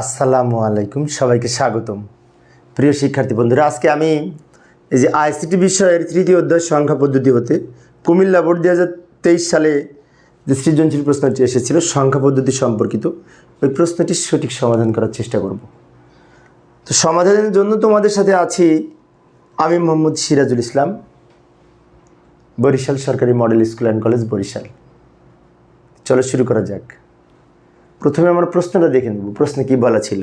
আসসালামু আলাইকুম, সবাইকে স্বাগতম। প্রিয় শিক্ষার্থী বন্ধুরা, আজকে আমি এই যে আইসিটি বিষয়ের তৃতীয় অধ্যায় সংখ্যা পদ্ধতি হতে কুমিল্লা বোর্ড দু হাজার তেইশ সালে যে সৃজনশীল প্রশ্নটি এসেছিল, সংখ্যা পদ্ধতি সম্পর্কিত, ওই প্রশ্নটির সঠিক সমাধান করার চেষ্টা করব। তো সমাধানের জন্য তোমাদের সাথে আছি আমি মোহাম্মদ সিরাজুল ইসলাম, বরিশাল সরকারি model school and college Barishal. চলো শুরু করা যাক। প্রথমে আমরা প্রশ্নটা দেখে নেব, প্রশ্নে কি বলা ছিল?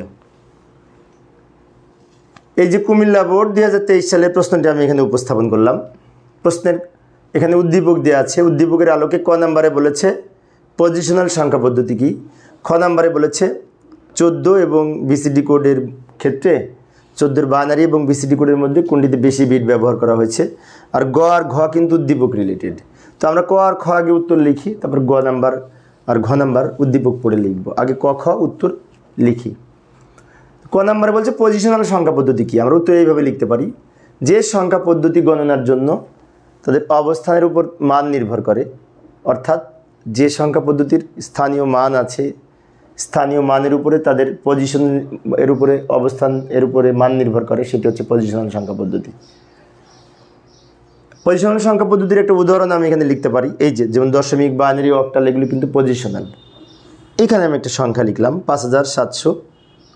এই যে কুমিল্লা বোর্ড দুই হাজার তেইশ সালের প্রশ্নটি আমি এখানে উপস্থাপন করলাম। প্রশ্নের এখানে উদ্দীপক দেওয়া আছে, উদ্দীপকের আলোকে ক নাম্বারে বলেছে, পজিশনাল সংখ্যা পদ্ধতি কি? খ নাম্বারে বলেছে, চোদ্দ এবং বিসিডি কোডের ক্ষেত্রে চোদ্দোর বানারি এবং বিসিডি কোডের মধ্যে কোনটিতে বেশি বিট ব্যবহার করা হয়েছে? আর গ আর ঘ কিন্তু উদ্দীপক রিলেটেড তো আমরা ক আর খ আগে উত্তর লিখি, তারপর গ নাম্বার আর ঘ নাম্বার উদ্দীপক পড়ে লিখব। আগে ক, খ, উত্তর লিখি। ক নাম্বারে বলছে পজিশনাল সংখ্যা পদ্ধতি কী? আমরা উত্তর এইভাবে লিখতে পারি। যে সংখ্যা পদ্ধতি গণনার জন্য তাদের অবস্থানের উপর মান নির্ভর করে। অর্থাৎ যে সংখ্যা পদ্ধতির স্থানীয় মান আছে, স্থানীয় মানের উপরে তাদের পজিশন এর উপরে অবস্থান, এর উপরে মান নির্ভর করে, সেটি হচ্ছে পজিশনাল সংখ্যা পদ্ধতি। পজিশনাল সংখ্যা পদ্ধতির একটা উদাহরণ আমি এখানে লিখতে পারি। এই যে, যেমন দশমিক, বাইনারি, অক্টাল, এগুলো কিন্তু পজিশনাল এখানে আমি একটা সংখ্যা লিখলাম, পাঁচ হাজার সাতশো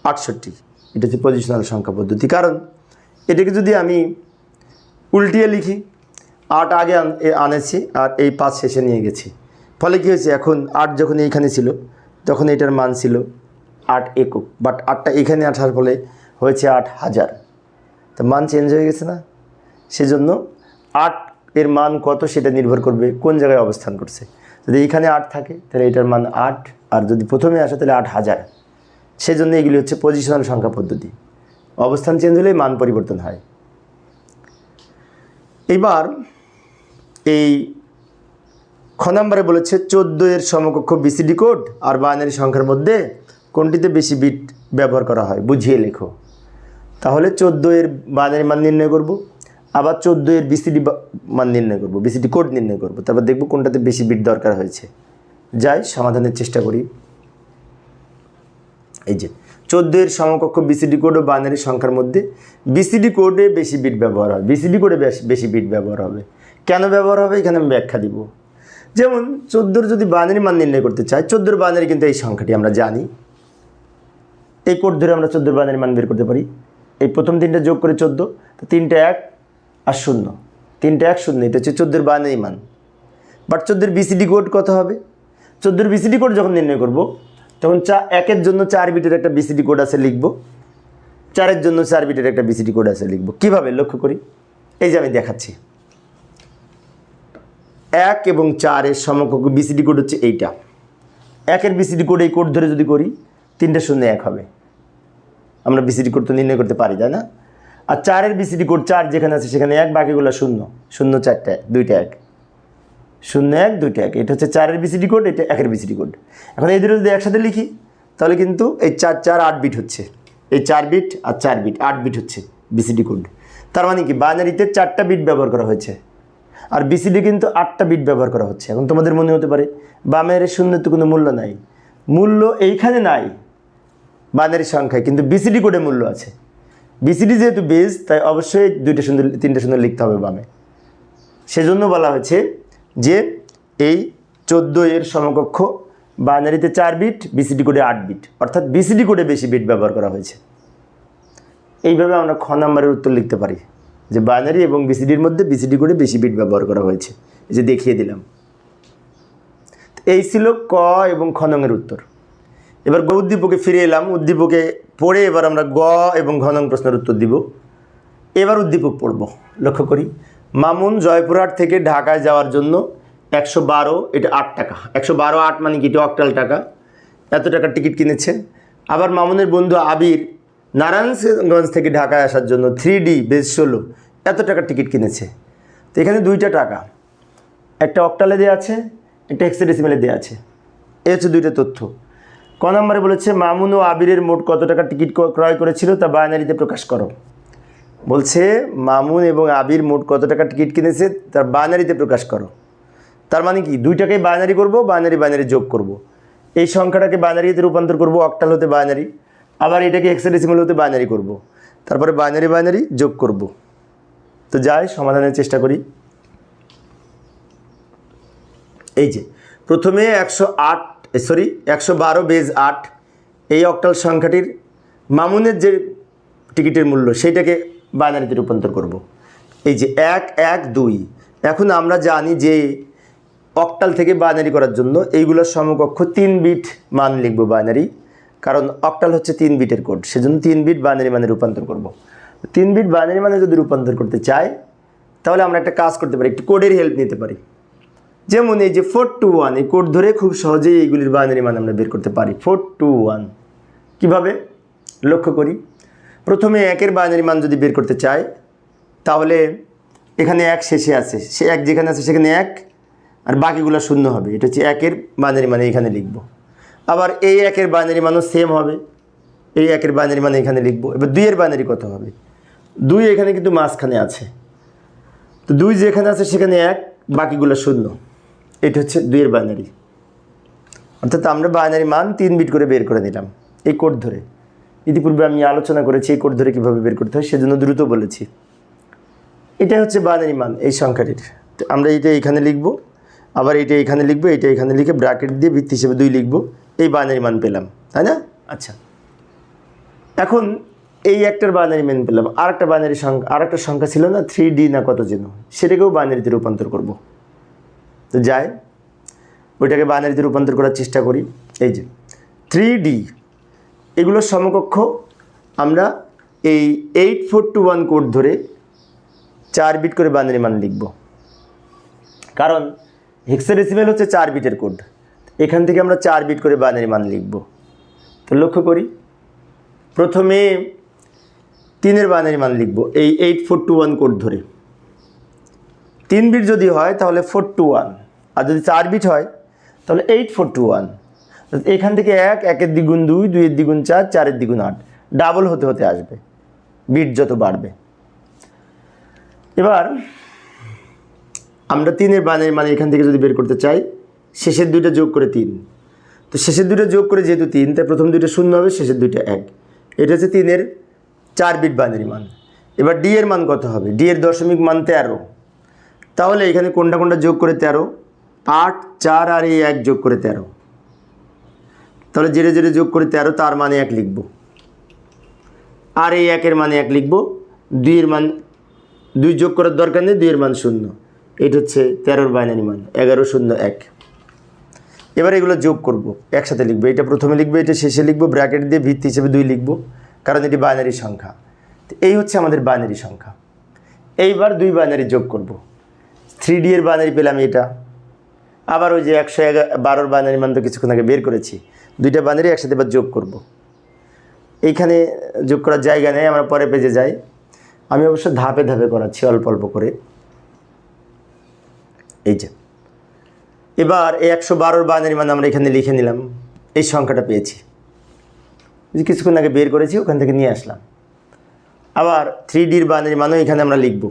আটষট্টি। এটা হচ্ছে পজিশনাল সংখ্যা পদ্ধতি। কারণ এটাকে যদি আমি উল্টিয়ে লিখি, আট আগে আনেছি আর এই পাঁচ শেষে নিয়ে গেছি। ফলে কী হয়েছে? এখন আট যখন এইখানে ছিল, তখন এটার মান ছিল আট একক। বাট আটটা এখানে আসার ফলে হয়েছে আট হাজার। তো মান চেঞ্জ হয়ে গেছে না? সেজন্য আট এর মান কত সেটা নির্ভর করবে কোন জায়গায় অবস্থান করছে। যদি এখানে আট থাকে, তাহলে এটার মান আট, আর যদি প্রথমে আসে, তাহলে আট হাজার। সেজন্য এগুলি হচ্ছে পজিশনাল সংখ্যা পদ্ধতি। অবস্থান চেঞ্জ হলেই মান পরিবর্তন হয়। এবার এই খ নম্বরে বলেছে চোদ্দ এর সমকক্ষ বিসিডি কোড আর বাইনারি সংখ্যার মধ্যে কোনটিতে বেশি বিট ব্যবহার করা হয়, বুঝিয়ে লেখো। তাহলে চোদ্দ এর বাইনারি মান নির্ণয় করব। আবার চোদ্দ এর বিসিডি মান নির্ণয় করব বিসিডি কোড নির্ণয় করব, তারপর দেখব কোনটাতে বেশি বিট দরকার হয়েছে। যাই, সমাধানের চেষ্টা করি। এই যে, চোদ্দ এর সমকক্ষ বিসিডি কোড ও বাইনারি সংখ্যার মধ্যে বিসিডি কোডে বেশি বিট ব্যবহার হয় বিসিডি কোডে বেশ- বিট ব্যবহার হবে। কেন ব্যবহার হবে? এখানে আমি ব্যাখ্যা দিব। যেমন চোদ্দোর যদি বাইনারি মান নির্ণয় করতে চাই চোদ্দোর বাইনারি কিন্তু এই সংখ্যাটি আমরা জানি। এই কোড ধরে আমরা চোদ্দোর বাইনারি মান বের করতে পারি। এই প্রথম তিনটা যোগ করে চোদ্দ, তো তিনটে এক আর শূন্য। তিনটে এক শূন্য, এটা হচ্ছে চোদ্দোর বাইনারি মান বাট চোদ্দোর বিসিডি কোড কত হবে? চোদ্দোর বিসিডি কোড যখন নির্ণয় করব, তখন চা, একের জন্য চার বিটের একটা বিসিডি কোড আছে লিখব। চারের জন্য চার বিটের একটা বিসিডি কোড আছে লিখব। কীভাবে? লক্ষ্য করি। এই যে আমি দেখাচ্ছি। এক এবং চারের সমকক্ষ বিসিডি কোড হচ্ছে এইটা। একের বিসিডি কোড এই কোড ধরে যদি করি, তিনটে শূন্য এক হবে। আমরা বিসিডি কোড তো নির্ণয় করতে পারি, তাই না? আর চারের বিসিডি কোড চার যেখানে আছে সেখানে এক, বাকিগুলো শূন্য। শূন্য, চারটা, দুইটা এক। শূন্য এক, দুইটা এক। এটা হচ্ছে চারের বিসিডি কোড, এটা একের বিসিডি কোড। এখন এই দুটো যদি একসাথে লিখি, তাহলে কিন্তু এই চার চার, আট বিট হচ্ছে। এই চার বিট আর চার বিট, আট বিট হচ্ছে বিসিডি কোড। তার মানে কি? বাইনারিতে চারটা বিট ব্যবহার করা হয়েছে। আর বিসিডি কিন্তু আটটা বিট ব্যবহার করা হচ্ছে। এখন তোমাদের মনে হতে পারে, বামের শূন্যের তো কোনো মূল্য নাই। মূল্য এইখানে নাই, বাইনারি সংখ্যায়। কিন্তু বিসিডি কোডে মূল্য আছে। বিসিডি যেহেতু বেজ তাই অবশ্যই দুইটা সুন্দর, তিনটা সুন্দর লিখতে হবে বামে। সেজন্য বলা হয়েছে যে এই চোদ্দ এর সমকক্ষ বাইনারিতে চার বিট বিসিডি কোডে আট বিট অর্থাৎ বিসিডি কোডে বেশি বিট ব্যবহার করা হয়েছে। এইভাবে আমরা খ নাম্বারের উত্তর লিখতে পারি, যে বাইনারি এবং বিসিডির মধ্যে বিসিডি কোডে বেশি বিট ব্যবহার করা হয়েছে। যে দেখিয়ে দিলাম। এই ছিল ক এবং খনংয়ের উত্তর। এবার উদ্দীপকে ফিরে এলাম, উদ্দীপকে পড়ে এবার আমরা গ এবং ঘনং প্রশ্নের উত্তর দিব। এবার উদ্দীপক পড়ব, লক্ষ্য করি। মামুন জয়পুরহাট থেকে ঢাকায় যাওয়ার জন্য একশো বারো, এটা আট টাকা। একশো বারো, আট মানে কি? এটা অক্টাল টাকা। এত টাকার টিকিট কিনেছে। আবার মামুনের বন্ধু আবির নারায়ণগঞ্জ থেকে ঢাকায় আসার জন্য থ্রি ডি বেস ষোলো, এত টাকার টিকিট কিনেছে। তো এখানে দুইটা টাকা। একটা অক্টালে দেওয়া আছে, একটা হেক্সাডেসিমেলে দেওয়া আছে। এ হচ্ছে দুইটা তথ্য। ক নম্বরে বলেছে, মামুন ও আবিরের মোট কত টাকা টিকিট ক্রয় করেছিল তা বায়নারিতে প্রকাশ করো বলছে, মামুন এবং আবির মোট কত টাকা টিকিট কিনেছে তার বাইনারিতে প্রকাশ করো তার মানে কি দুইটাকেই বাইনারি করব বাইনারি বাইনারি যোগ করব। এই সংখ্যাটাকে বাইনারিতে রূপান্তর করব, অক্টাল হতে বাইনারি আবার এটাকে হেক্সাডেসিমাল হতে বাইনারি করব। তারপরে বাইনারি বাইনারি যোগ করব। তো যাই, সমাধানের চেষ্টা করি এই যে, প্রথমে একশো আট সরি একশো বারো বেজ আট এই অক্টাল সংখ্যাটির মামুনের যে টিকিটের মূল্য, সেইটাকে বাইনারিতে রূপান্তর করব। এই যে এক এক, দুই এখন আমরা জানি যে অক্টাল থেকে বাইনারি করার জন্য এইগুলোর সমকক্ষ তিন বিট মান লিখব বাইনারি কারণ অক্টাল হচ্ছে তিন বিটের কোড, সেজন্য তিন বিট বাইনারি মানে রূপান্তর করব। তিন বিট বাইনারি মানে যদি রূপান্তর করতে চাই তাহলে আমরা একটা কাজ করতে পারি, একটু কোডের হেল্প নিতে পারি যেমন এই যে ফোর টু ওয়ান এই কোড ধরে খুব সহজেই এইগুলির বাইনারি মান আমরা বের করতে পারি। ফোর টু ওয়ান কীভাবে? লক্ষ্য করি। প্রথমে একের বাইনারি মান যদি বের করতে চাই, তাহলে এখানে এক শেষে আছে। সে এক যেখানে আছে, সেখানে এক, আর বাকিগুলো শূন্য হবে। এটা হচ্ছে একের বাইনারি মানে এখানে লিখব। আবার এই একের বাইনারি মানও সেম হবে। এই একের বাইনারি মানে এখানে লিখব। এবার দুইয়ের বাইনারি কত হবে? দুই এখানে কিন্তু মাঝখানে আছে। তো দুই যেখানে আছে, সেখানে এক, বাকিগুলো শূন্য। এটা হচ্ছে দুইয়ের বাইনারি অর্থাৎ আমরা বাইনারি মান তিন বিট করে বের করে নিলাম, এই কোড ধরে। ইতিপূর্বে আমি আলোচনা করেছি এই কোড ধরে কীভাবে বের করতে হয়, সেজন্য দ্রুত বলেছি। এটা হচ্ছে বাইনারি মান, এই সংখ্যাটির। তো আমরা এইটা এখানে লিখব, আবার এটা এখানে লিখব, এটা এখানে লিখে ব্র্যাকেট দিয়ে ভিত্তি হিসেবে দুই লিখব, এই বাইনারি মান পেলাম, তাই না? আচ্ছা। এখন এই একটার বাইনারি মান পেলাম আর একটা বাইনারি সংখ্যা আর একটা সংখ্যা ছিল না থ্রি ডি না কত যেন, সেটাকেও বাইনারিতে রূপান্তর করব। তো যাই, ওইটাকে বাইনারিতে রূপান্তর করার চেষ্টা করি। এই যে থ্রি ডি এগুলোর সমকক্ষ আমরা এই eight four two one code ধরে চার বিট করে বাইনারি মান লিখব। কারণ হেক্সাডেসিমেল হচ্ছে চার বিটের কোড এখান থেকে আমরা চার বিট করে বাইনারি মান লিখব। তো লক্ষ্য করি, প্রথমে তিনের বাইনারি মান লিখব, এই eight four two one code ধরে। তিন বিট যদি হয় তাহলে ফোর টু ওয়ান আর যদি চার বিট হয়, তাহলে এইট ফোর টু ওয়ান এখান থেকে এক, একের দ্বিগুণ দুই, দুইয়ের দ্বিগুণ চার, চারের দ্বিগুণ আট। ডাবল হতে হতে আসবে। বিট যত বাড়বে। এবার আমরা তিনের বানের মানে এখান থেকে যদি বের করতে চাই, শেষের দুইটা যোগ করে তিন। তো শেষের দুইটা যোগ করে যেহেতু তিন, তাই প্রথম দুইটা শূন্য হবে, শেষের দুইটা এক। এটা হচ্ছে তিনের চার বিট বানের মান। এবার ডি এর মান কত হবে? ডি এর দশমিক মান তেরো। তাহলে এখানে কোনটা কোনটা যোগ করে তেরো? আট, চার আর এই এক যোগ করে তেরো। তাহলে জেরে জেরে যোগ করে তেরো, তার মানে এক লিখব। আর এই একের মানে এক লিখব। দুইয়ের মান, দুই যোগ করার দরকার নেই, দুইয়ের মান শূন্য। এটা হচ্ছে তেরোর বাইনারি মান, এগারো শূন্য এক। এবার এগুলো যোগ করব, একসাথে লিখব। এটা প্রথমে লিখব, এটা শেষে লিখব, ব্র্যাকেট দিয়ে ভিত্তি হিসেবে দুই লিখব, কারণ এটি বাইনারি সংখ্যা। এই হচ্ছে আমাদের বাইনারি সংখ্যা। এইবার দুই বাইনারি যোগ করব। থ্রি ডি এর বাইনারি পেলাম এটা। আবার ওই যে একশো এগারো বারোর বাইনারি মান তো কিছুক্ষণ আগে বের করেছি। দুইটা বাইনারি একসাথে এবার যোগ করব। এইখানে যোগ করার জায়গা নেই, আমরা পরে পেজে যাই। আমি অবশ্য ধাপে ধাপে করাচ্ছি, অল্প অল্প করে। এই যে। এবার এই একশো বারোর বাইনারি মান আমরা এখানে লিখে নিলাম। এই সংখ্যাটা পেয়েছি। কিছুক্ষণ আগে বের করেছি, ওখান থেকে নিয়ে আসলাম। আবার থ্রি ডির বাইনারি মানও এখানে আমরা লিখব।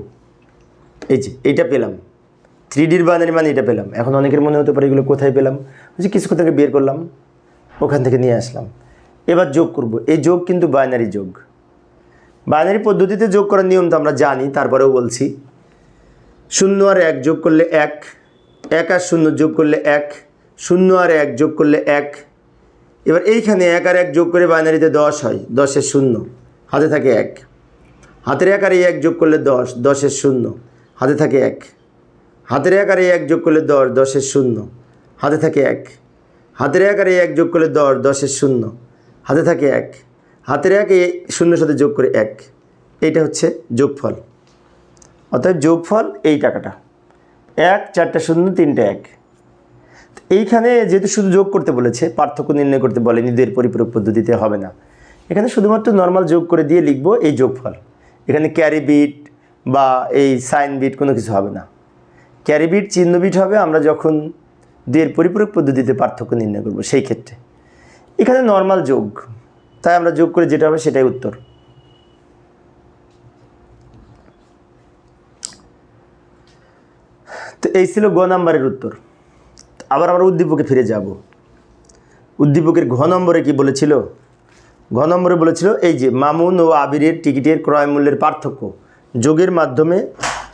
এই যে, এইটা পেলাম। থ্রি ডির বাইনারি মানে এটা পেলাম। এখন অনেকের মনে হতে পারে এগুলো কোথায় পেলাম? যে কিছুক্ষণ থেকে বের করলাম, ওখান থেকে নিয়ে আসলাম। এবার যোগ করব। এই যোগ কিন্তু বাইনারি যোগ। বাইনারি পদ্ধতিতে যোগ করার নিয়ম তো আমরা জানি, তারপরেও বলছি। শূন্য আর এক যোগ করলে এক এক আর শূন্য যোগ করলে এক, শূন্য আর এক যোগ করলে এক। এবার এইখানে এক আর এক যোগ করে বাইনারিতে দশ হয়, দশের শূন্য, হাতে থাকে এক। হাতের এক আর এই এক যোগ করলে দশ, দশের শূন্য, হাতে থাকে এক। হাতের এক আর এক যোগ করলে দশ দশের শূন্য। হাতে থাকে এক। হাতের এক আর এক যোগ করলে দশ দশের শূন্য। হাতে থাকে এক। হাতের এক শূন্যর সাথে যোগ করে এক। এইটা হচ্ছে যোগফল। অতএব যোগফল এই টাকাটা। এক, চারটা শূন্য, তিনটে এক। এইখানে যেহেতু শুধু যোগ করতে বলেছে, পার্থক্য নির্ণয় করতে বলেনি দের পরিপূরক পদ্ধতিতে হবে না। এখানে শুধুমাত্র নর্মাল যোগ করে দিয়ে লিখব এই যোগফল। এখানে ক্যারি বিট বা এই সাইন বিট কোনো কিছু হবে না। ক্যারি চিহ্নবিট হবে, আমরা যখন দের পরিপূরক পদ্ধতিতে পার্থক্য নির্ণয় করব সেই ক্ষেত্রে। এখানে নর্মাল যোগ, তাই আমরা যোগ করে যেটা হবে সেটাই উত্তর। তো এই ছিল গ নাম্বারের উত্তর। আবার আমরা উদ্দীপকে ফিরে যাব। উদ্দীপকের ঘ নম্বরে কি বলেছিল? ঘ নম্বরে বলেছিল, এই যে মামুন ও আবিরের টিকিটের ক্রয় মূল্যের পার্থক্য, যোগের মাধ্যমে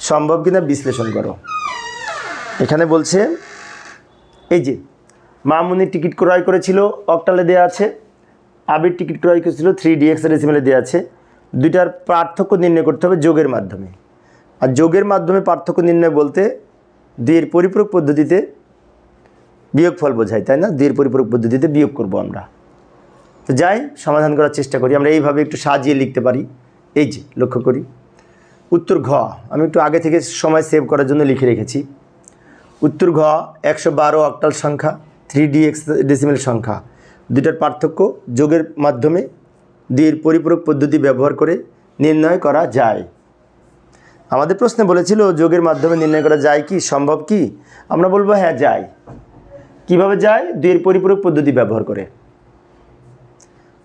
সম্ভব কিনা বিশ্লেষণ করো। এখানে বলছে, এই যে, মামুনি টিকিট ক্রয় করেছিল, অকটালে দেওয়া আছে। আবির টিকিট ক্রয় করেছিল থ্রি ডিএক্স রেসিমেলে দেওয়া আছে। দুইটার পার্থক্য নির্ণয় করতে হবে যোগের মাধ্যমে। আর যোগের মাধ্যমে পার্থক্য নির্ণয় বলতে, দুইয়ের পরিপূরক পদ্ধতিতে বিয়োগফল বোঝায়, তাই না? দুইয়ের পরিপূরক পদ্ধতিতে বিয়োগ করব আমরা। তো যাই, সমাধান করার চেষ্টা করি। আমরা এইভাবে একটু সাজিয়ে লিখতে পারি। এই যে, লক্ষ্য করি। উত্তর ঘ। আমি একটু আগে থেকে সময় সেভ করার জন্য লিখে রেখেছি। উত্তর ঘ, একশো বারো অক্টাল সংখ্যা থ্রি ডি এক্স ডেসিমেল সংখ্যা। দুটার পার্থক্য যোগের মাধ্যমে দুইয়ের পরিপূরক পদ্ধতি ব্যবহার করে নির্ণয় করা যায়। আমাদের প্রশ্নে বলেছিল, যোগের মাধ্যমে নির্ণয় করা যায় কি, সম্ভব কি? আমরা বলব হ্যাঁ যায়। কীভাবে যায়? দুইয়ের পরিপূরক পদ্ধতি ব্যবহার করে।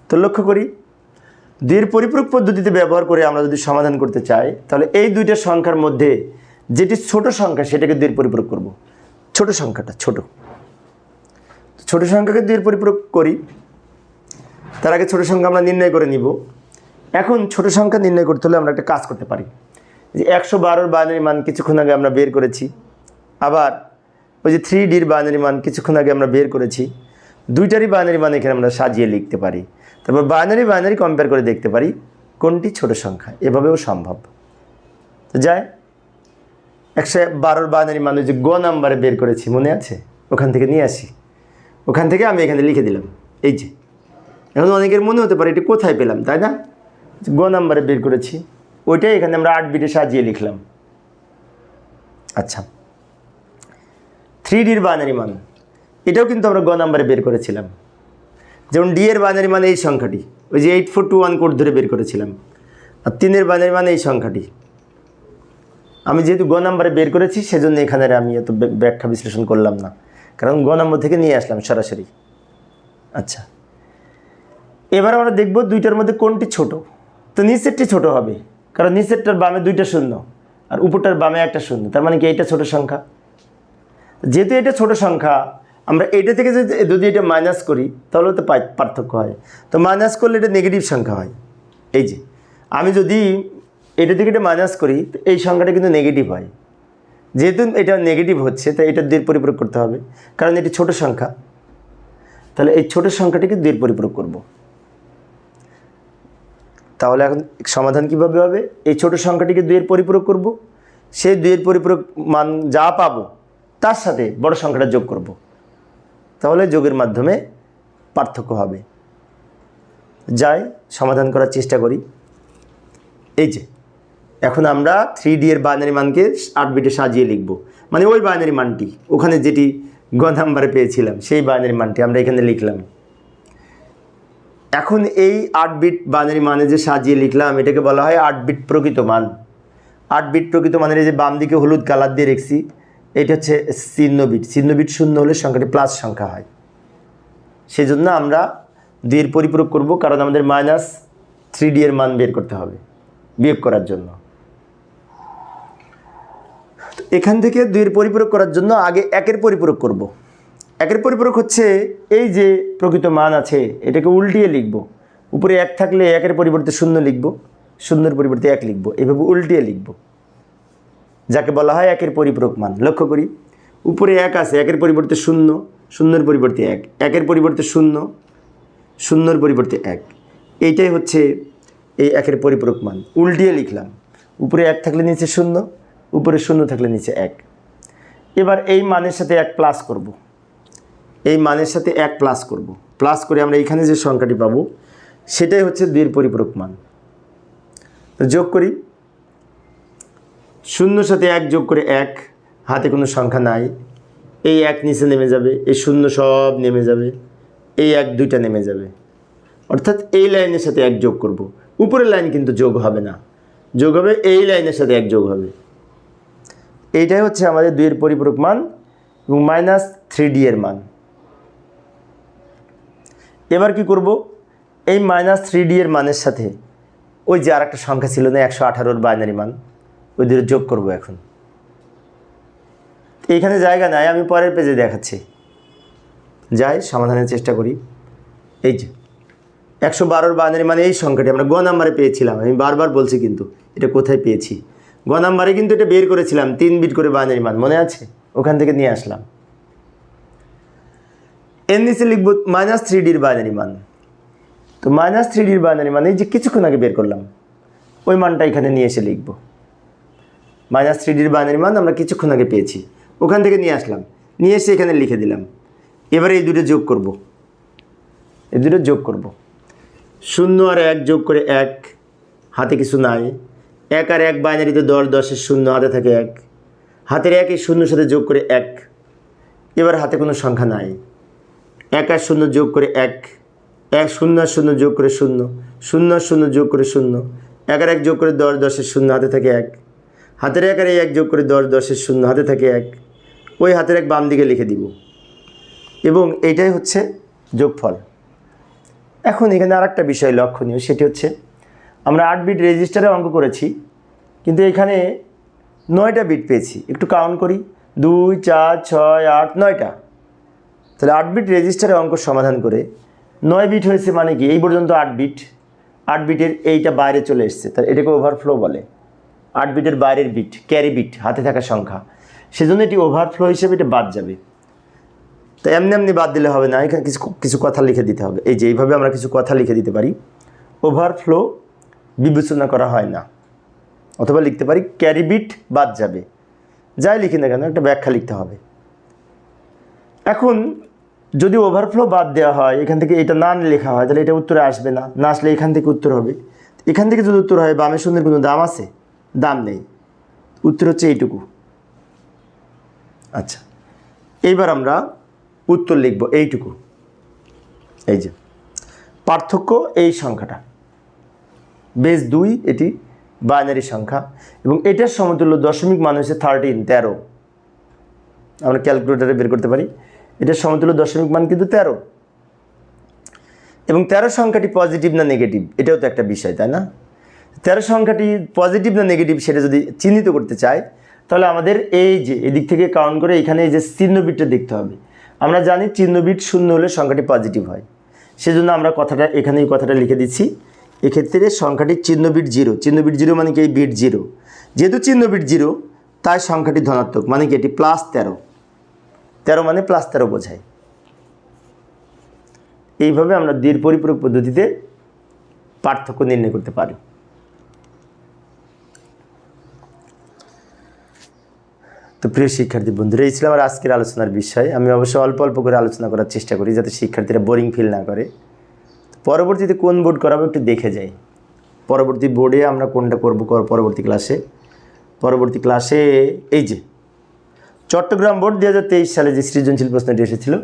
তো লক্ষ্য করি, দুইয়ের পরিপূরক পদ্ধতিতে ব্যবহার করে আমরা যদি সমাধান করতে চাই, তাহলে এই দুইটা সংখ্যার মধ্যে যেটি ছোট সংখ্যা, সেটাকে দুইয়ের পরিপূরক করব। ছোট সংখ্যাটা, ছোট। ছোট সংখ্যাকে দুইয়ের পরিপূরক করি। তার আগে ছোট সংখ্যা আমরা নির্ণয় করে নিব। এখন ছোট সংখ্যা নির্ণয় করতে হলে আমরা একটা কাজ করতে পারি। যে একশো বারোর বাইনারি মান কিছুক্ষণ আগে আমরা বের করেছি। আবার ওই যে থ্রি ডির বাইনারি মান কিছুক্ষণ আগে আমরা বের করেছি। দুইটারই বাইনারি মান এখানে আমরা সাজিয়ে লিখতে পারি। তারপর বাইনারি বাইনারি কম্পেয়ার করে দেখতে পারি কোনটি ছোট সংখ্যা। এভাবেও সম্ভব। তো যায়? একশো বারোর বাইনারি মানুষ যে গ নাম্বারে বের করেছি, মনে আছে? ওখান থেকে নিয়ে আসি। ওখান থেকে আমি এখানে লিখে দিলাম। এই যে, এখন অনেকের মনে হতে পারে এটি কোথায় পেলাম, তাই না? গ নাম্বারে বের করেছি, ওইটাই এখানে আমরা আট বিটে সাজিয়ে লিখলাম। আচ্ছা থ্রি ডির বাইনারি মান, এটাও কিন্তু আমরা গ নাম্বারে বের করেছিলাম। যেমন ডি এর বাইনারি মান এই সংখ্যাটি, ওই যে eight four two one code ধরে বের করেছিলাম। আর তিনের বাইনারি মান এই সংখ্যাটি। আমি যেহেতু গ নাম্বারে বের করেছি, সেজন্য এখানে আমি এত ব্য- ব্যাখ্যা বিশ্লেষণ করলাম না। কারণ গ নম্বর থেকে নিয়ে আসলাম সরাসরি। আচ্ছা। এবার আমরা দেখব দুইটার মধ্যে কোনটি ছোট। তো নিচেরটি ছোট হবে, কারণ নিচেরটার বামে দুইটা শূন্য, আর উপরটার বামে একটা শূন্য, তার মানে কি এইটা ছোট সংখ্যা? যেহেতু এটা ছোট সংখ্যা, আমরা এটা থেকে যদি যদি এটা মাইনাস করি তাহলে তো পার্থক্য হয়। তো মাইনাস করলে এটা নেগেটিভ সংখ্যা হয়। এই যে, আমি যদি এটা থেকে এটা মাইনাস করি এই সংখ্যাটা কিন্তু নেগেটিভ হয়। যেহেতু এটা নেগেটিভ হচ্ছে, তাই এটা দুইয়ের পরিপূরক করতে হবে, কারণ এটি ছোট সংখ্যা। তাহলে এই ছোট সংখ্যাটিকে দুইয়ের পরিপূরক করব। তাহলে এখন সমাধান কীভাবে হবে? এই ছোট সংখ্যাটিকে দুইয়ের পরিপূরক করব সেই দুইয়ের পরিপূরক মান যা পাবো, তার সাথে বড় সংখ্যাটা যোগ করব। তাহলে যোগের মাধ্যমে পার্থক্য হবে। যাই, সমাধান করার চেষ্টা করি। এই যে। এখন আমরা থ্রি ডি এর বাইনারি মানকে আট বিটে সাজিয়ে লিখব। মানে ওই বাইনারি মানটি, ওখানে যেটি গ নাম্বারে পেয়েছিলাম, সেই বাইনারি মানটি আমরা এখানে লিখলাম। এখন এই আট বিট বাইনারি মানে যে সাজিয়ে লিখলাম, এটাকে বলা হয় আট বিট প্রকৃত মান। আট বিট প্রকৃত মানের যে বাম দিকে হলুদ কালার দিয়ে রেখছি, এটা হচ্ছে চিহ্ন বিট চিহ্ন বিট শূন্য হলে সংখ্যাটি প্লাস সংখ্যা হয়। সেই জন্য আমরা দুইয়ের পরিপূরক করব, কারণ আমাদের মাইনাস থ্রি ডি এর মান বের করতে হবে, বিয়োগ করার জন্য। এখান থেকে দুইয়ের পরিপূরক করার জন্য আগে একের পরিপূরক করব। একের পরিপূরক হচ্ছে এই যে প্রকৃত মান আছে, এটাকে উল্টিয়ে লিখব। উপরে এক থাকলে একের পরিবর্তে শূন্য লিখব, শূন্যের পরিবর্তে এক লিখব, এভাবে উল্টিয়ে লিখব। যাকে বলা হয় একের পরিপূরক মান, লক্ষ্য করি। উপরে এক আছে, একের পরিবর্তে শূন্য, শূন্যের পরিবর্তে এক, একের পরিবর্তে শূন্য, শূন্যর পরিবর্তে এক। এইটাই হচ্ছে এই একের পরিপূরক মান, উল্টিয়ে লিখলাম। উপরে এক থাকলে নিচে শূন্য উপরে শূন্য থাকলে নিচে এক। এবার এই মানের সাথে এক প্লাস করব। এই মানের সাথে এক প্লাস করব। প্লাস করে আমরা এইখানে যে সংখ্যাটি পাবো, সেটাই হচ্ছে দুইয়ের পরিপূরক মান। যোগ করি। শূন্যর সাথে এক যোগ করে এক, হাতে কোনো সংখ্যা নাই। এই এক নিচে নেমে যাবে, এই শূন্য সব নেমে যাবে, এই এক দুইটা নেমে যাবে। অর্থাৎ এই লাইনের সাথে এক যোগ করব। উপরের লাইন কিন্তু যোগ হবে না। যোগ হবে, এই লাইনের সাথে এক যোগ হবে। এইটাই হচ্ছে আমাদের দুইয়ের পরিপূরক মান এবং মাইনাস থ্রি ডি এর মান। এবার কি করব? এই মাইনাস থ্রি ডি এর মানের সাথে ওই যে আর একটা সংখ্যা ছিল না, একশো আঠারোর বাইনারি মান, ওই দুটো যোগ করব এখন। এইখানে জায়গা নাই, আমি পরের পেজে দেখাচ্ছি। যাই, সমাধানের চেষ্টা করি। এই যে, একশো বারোর বাইনারি মানে এই সংখ্যাটি আমরা গ নাম্বারে পেয়েছিলাম, আমি বারবার বলছি কিন্তু এটা কোথায় পেয়েছি? গ নাম্বারে কিন্তু এটা বের করেছিলাম, তিন বিট করে বানারি মান, মনে আছে? ওখান থেকে নিয়ে আসলাম। এর নিচে লিখব মাইনাস থ্রি ডির বাইনারি মান। তো মাইনাস থ্রি ডির বাইনারি মানে যে কিছুক্ষণ আগে বের করলাম। ওই মানটা এখানে নিয়ে এসে লিখব। মাইনাস থ্রি ডির বাইনারি মান আমরা কিছুক্ষণ আগে পেয়েছি। ওখান থেকে নিয়ে আসলাম। নিয়ে এসে এখানে লিখে দিলাম। এবারে এই দুটো যোগ করব। এই দুটো যোগ করব। শূন্য আর এক যোগ করে এক, হাতে কিছু নাই। এক আর এক বাইনারিতে দশ দশের শূন্য, হাতে থাকে এক। হাতের এক এই শূন্যর সাথে যোগ করে এক। এবার হাতে কোনো সংখ্যা নাই। এক আর শূন্য যোগ করে এক। এক শূন্য শূন্য যোগ করে শূন্য। শূন্য শূন্য যোগ করে শূন্য। এক আর এক যোগ করে দশ দশের শূন্য, হাতে থাকে এক। হাতের এক আর এক যোগ করে দশ দশের শূন্য, হাতে থাকে এক। ওই হাতের এক বাম দিকে লিখে দিব। এবং এইটাই হচ্ছে যোগফল। এখন এখানে আর একটা বিষয় লক্ষণীয়, সেটি হচ্ছে আমরা আট বিট রেজিস্টারে অঙ্ক করেছি, কিন্তু এখানে নয়টা বিট পেয়েছি। একটু কাউন্ট করি। দুই, চার, ছয়, আট, নয়টা। তাহলে আট বিট রেজিস্টারে অঙ্ক সমাধান করে নয় বিট হয়েছে মানে কি, এই পর্যন্ত আট বিট আট বিটের এইটা বাইরে চলে এসছে। তাহলে এটাকে ওভারফ্লো বলে। আট বিটের বাইরের বিট ক্যারি বিট হাতে থাকা সংখ্যা। সেজন্য এটি ওভারফ্লো হিসেবে এটা বাদ যাবে। তো এমনি এমনি বাদ দিলে হবে না। এখানে কিছু কিছু কথা লিখে দিতে হবে। এই যে এইভাবে আমরা কিছু কথা লিখে দিতে পারি। ওভারফ্লো বিবেচনা করা হয় না। অথবা লিখতে পারি ক্যারিবিট বাদ যাবে। যাই লিখি না কেন, একটা ব্যাখ্যা লিখতে হবে। এখন যদি ওভারফ্লো বাদ দেওয়া হয়, এখান থেকে এটা না লেখা হয়, তাহলে এটা উত্তরে আসবে না। না আসলে এখান থেকে উত্তর হবে। এখান থেকে যদি উত্তর হয়, বামে শূন্যের কোনো দাম আছে? দাম নেই। উত্তর হচ্ছে এইটুকু। আচ্ছা এইবার আমরা উত্তর লিখব এইটুকু। এই যে, পার্থক্য এই সংখ্যাটা। বেস দুই এটি বাইনারি সংখ্যা এবং এটার সমতুল্য দশমিক মান হচ্ছে থার্টিন তেরো। আমরা ক্যালকুলেটারে বের করতে পারি। এটার সমতুল্য দশমিক মান কিন্তু তেরো। এবং তেরো সংখ্যাটি পজিটিভ না নেগেটিভ এটাও তো একটা বিষয়, তাই না? তেরো সংখ্যাটি পজিটিভ না নেগেটিভ সেটা যদি চিহ্নিত করতে চাই, তাহলে আমাদের এই যে এদিক থেকে কাউন্ট করে এখানে এই যে চিহ্ন বিটটা দেখতে হবে। আমরা জানি চিহ্ন বিট শূন্য হলে সংখ্যাটি পজিটিভ হয়। সেজন্য আমরা কথাটা এখানে এই কথাটা লিখে দিচ্ছি। এক্ষেত্রে সংখ্যাটি চিহ্ন বিট জিরো। চিহ্ন বিট জিরো মানে কি? এই বিট জিরো। যেহেতু চিহ্ন বিট জিরো, তাই সংখ্যাটি ধনাত্মক। মানে কি? এটি প্লাস তেরো। তেরো মানে প্লাস তেরো বোঝায়। এইভাবে আমরা দীর পরিপূরক পদ্ধতিতে পার্থক্য নির্ণয় করতে পারি। তো প্রিয় শিক্ষার্থী বন্ধুরা, এই ছিল আমার আজকের আলোচনার বিষয়। আমি অবশ্য অল্প অল্প করে আলোচনা করার চেষ্টা করি, যাতে শিক্ষার্থীরা বোরিং ফিল না করে। পরবর্তীতে কোন বোর্ড করাবো একটু দেখে যাই। পরবর্তী বোর্ডে আমরা কোনটা করব কর- পরবর্তী ক্লাসে পরবর্তী ক্লাসে এই যে, চট্টগ্রাম বোর্ড দু হাজার তেইশ সালে যে সৃজনশীল প্রশ্নটি এসেছিল,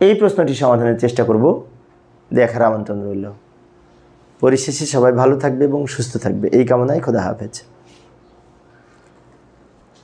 এই প্রশ্নটি সমাধানের চেষ্টা করব। দেখার আমন্ত্রণ রইল। পরিশেষে সবাই ভালো থাকবে এবং সুস্থ থাকবে। এই কামনায় খোদা হাফেজ।